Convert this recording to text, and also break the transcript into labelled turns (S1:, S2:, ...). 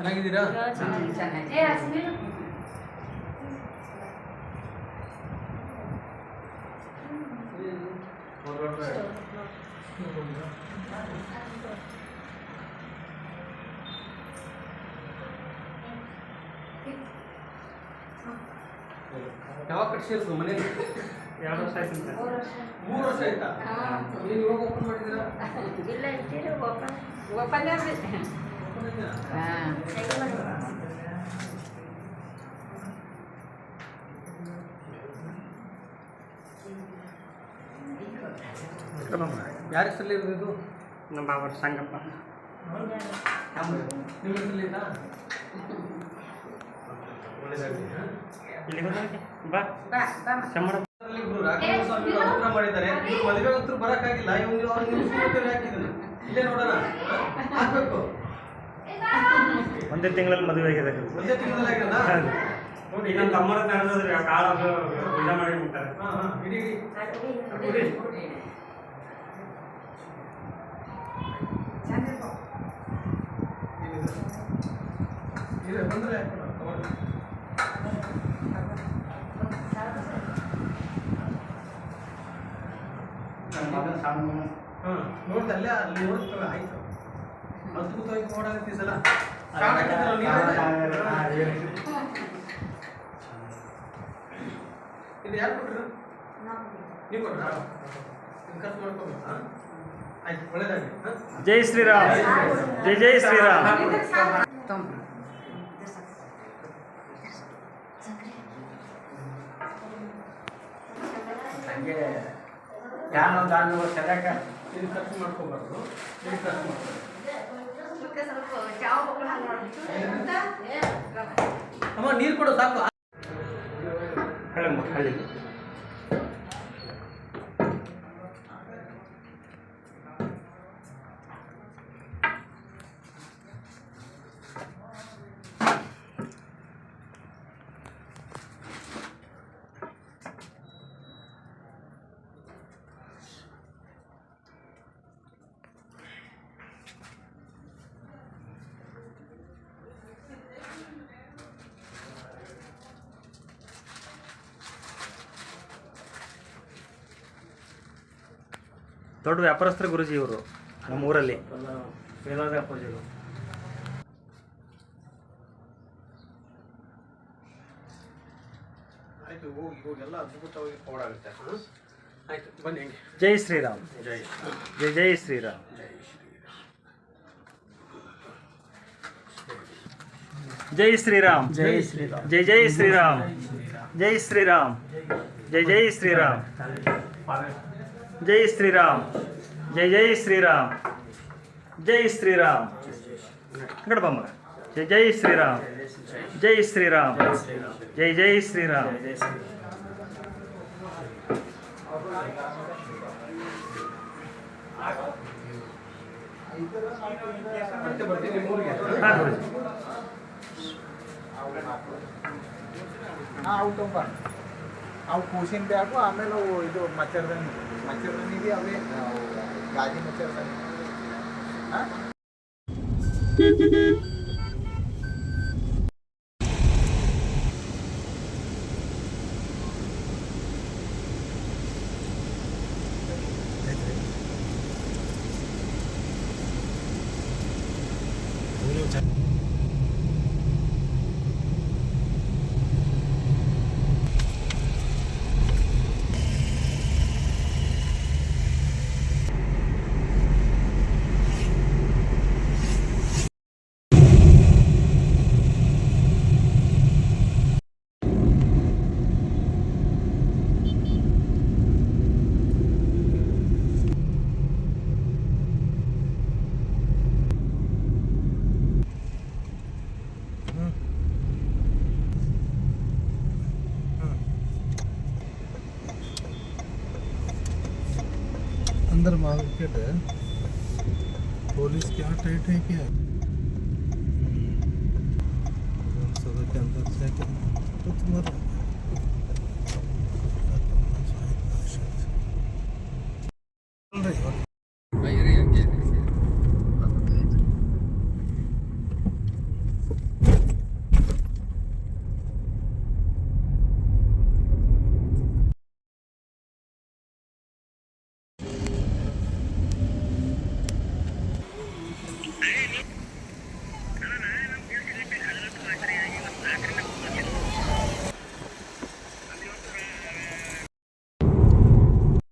S1: ಚೆನ್ನಾಗಿದ್ದೀರಾ? ಯಾವಾಗ ಕಟ್ಸಿರ್ತು ಮನೇಲಿ
S2: ಎರಡು ವರ್ಷ ಆಯ್ತು ಸರ್
S3: ಮೂರು ವರ್ಷ.
S1: ಆಯ್ತಾ. ನೀವು ಇವಾಗ ಓಪನ್ ಮಾಡಿದ್ದೀರಾ?
S3: ಇಲ್ಲ ಓಪನ್ ಓಪನ್
S1: ಯಾರ ಹೆಸರಲ್ಲಿ ಇರೋದು ಇದು?
S2: ನಮ್ಮ ಅವರ ಸಂಗಪ್ಪ.
S1: ನಿಮ್ಮ ಇಬ್ರು ರಾಘವೇಂದ್ರ ಸ್ವಾಮಿ ಅನುಗ್ರಹ ಮಾಡಿದ್ದಾರೆ. ಇವ್ರು ಮದುವೆ ಅಂತೂ ಬರಕ್ಕಾಗಿಲ್ಲ. ಇವ್ನು ಅವ್ರು ಇಲ್ಲೇ ನೋಡೋಣ. ಹಾಕ್ಬೇಕು.
S2: ಒಂದೇ ತಿಂಗಳಲ್ಲಿ ಮದುವೆ ಆಗಿದೆ.
S1: ಒಂದೇ ತಿಂಗಳಲ್ಲಿ ಆಗಿಲ್ಲ
S2: ಹೌದು.
S1: ನೋಡಿ
S2: ನಮ್ಮ ತಮ್ಮರ ಕಾಳ ಮಾಡಿ ಬಿಡ್ತಾರೆ.
S1: ಹಾ ಹಾ ಇಡಿ. ಇಡಿ ಇದೆ ಬಂದ್ರೆ ತಗೊಳ್ಳಿ.
S2: ನನ್ನ ಮಗನ ಸಣ್ಣ
S1: ಹಾ ನೋಡ್ದೆ ಅಲ್ಲೇ ಅಲ್ಲಿ ಆಯ್ತು ಅದ್ಭುತವಾಗಿ ನೋಡಾಗತ್ತೆ ಸಲ? ಇದು ಯಾರು ಕೊಟ್ಟರು ನೀವು ಕೊಟ್ರಾ ಖರ್ಚು ಮಾಡ್ಕೋಬೇಕು ಹಾ ಆಯ್ತು ಒಳ್ಳೇದಾಗಲಿ ಹಾ
S2: ಜೈ ಶ್ರೀರಾಮ್. ಜೈ ಜೈ ಶ್ರೀರಾಮ್.
S4: ಹಂಗೆ ಯಾನೊಂದು ಆರು ಸರಿಯಾಗ
S1: ಇದು ಖರ್ಚು ಮಾಡ್ಕೋಬಾರ್ದು. ಖರ್ಚು ಅಮ್ಮ ನೀರು ಕೊಡು ಸಾಕು.
S2: ಹಳ್ಳಿ ಹಳ್ಳಿ ದೊಡ್ಡ ವ್ಯಾಪಾರಸ್ಥರು ಗುರುಜಿ ಇವರು ನಮ್ಮ ಊರಲ್ಲಿ. ವೇದಾಂತ ಅಪ್ಪಾಜಿಗಳು
S1: ಆಯ್ತು ಹೋಗಿ ಹೋಗಿ ಎಲ್ಲ ಅದ್ಭುತವಾಗಿ ಪೌಡ ಆಗುತ್ತೆ. ಆಯ್ತು ಬನ್ನಿ ಹೆಂಗೆ.
S2: ಜೈ ಶ್ರೀರಾಮ್.
S1: ಜೈ
S2: ಜೈ ಜೈ ಶ್ರೀರಾಮ್. ಜೈ ಶ್ರೀರಾಮ್.
S4: ಜೈ ಶ್ರೀರಾಮ್.
S2: ಜೈ ಜೈ ಶ್ರೀರಾಮ್. ಜೈ ಶ್ರೀರಾಮ್. ಜೈ ಜೈ ಶ್ರೀರಾಮ್. ಜೈ ಶ್ರೀರಾಮ್ ಜೈ ಜೈ ಶ್ರೀರಾಮ್ ಜೈ ಶ್ರೀರಾಮ್ ಗಡಪ ಮಗ ಜೈ ಜೈ ಶ್ರೀರಾಮ್ ಜೈ ಶ್ರೀರಾಮ್ ಜೈ ಜೈ ಶ್ರೀರಾಮ್
S1: ಮತ್ತೆ ಬರ್ತೀನಿ ನಿಮ್ಮ ಊರಿಗೆ
S2: ಹಾಂ ಗುರುಜಿ
S4: ಹಾಂ ಅವು ತುಂಬ ಅವು ಕೂಸಿನ ಬ್ಯಾಗು ಆಮೇಲೆ ಅವು ಇದು ಮಚ್ಚರ್ದಾನಿ മറ്റുള്ളവരെ അവർ കാര്യം വെച്ചാൽ Thank you.
S5: अंदर मार्केट है। पुलिस क्या टाइट है क्या? सदर के अंदर से तो तुम्हारा